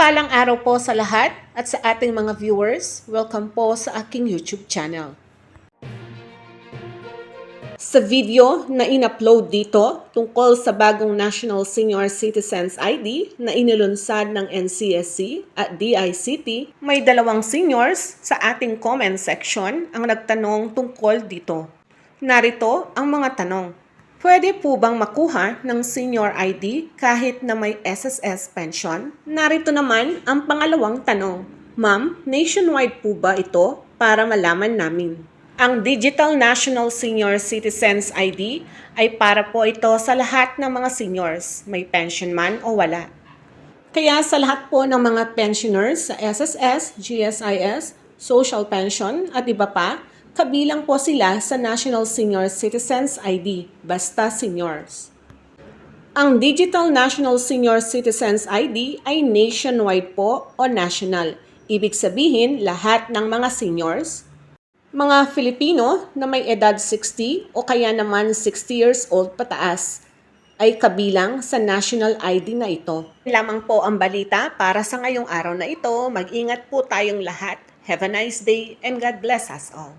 Mapagpalang araw po sa lahat at sa ating mga viewers. Welcome po sa aking YouTube channel. Sa video na in-upload dito tungkol sa bagong National Senior Citizens ID na inilunsad ng NCSC at DICT, may dalawang seniors sa ating comment section ang nagtanong tungkol dito. Narito ang mga tanong. Pwede po bang makuha ng senior ID kahit na may SSS pension? Narito naman ang pangalawang tanong. Ma'am, nationwide po ba ito para malaman namin? Ang Digital National Senior Citizens ID ay para po ito sa lahat ng mga seniors, may pension man o wala. Kaya sa lahat po ng mga pensioners sa SSS, GSIS, social pension at iba pa, kabilang po sila sa National Senior Citizens ID, basta seniors. Ang Digital National Senior Citizens ID ay nationwide po o national. Ibig sabihin, lahat ng mga seniors, mga Filipino na may edad 60 o kaya naman 60 years old pataas ay kabilang sa national ID na ito. Lamang po ang balita para sa ngayong araw na ito. Mag-ingat po tayong lahat. Have a nice day and God bless us all.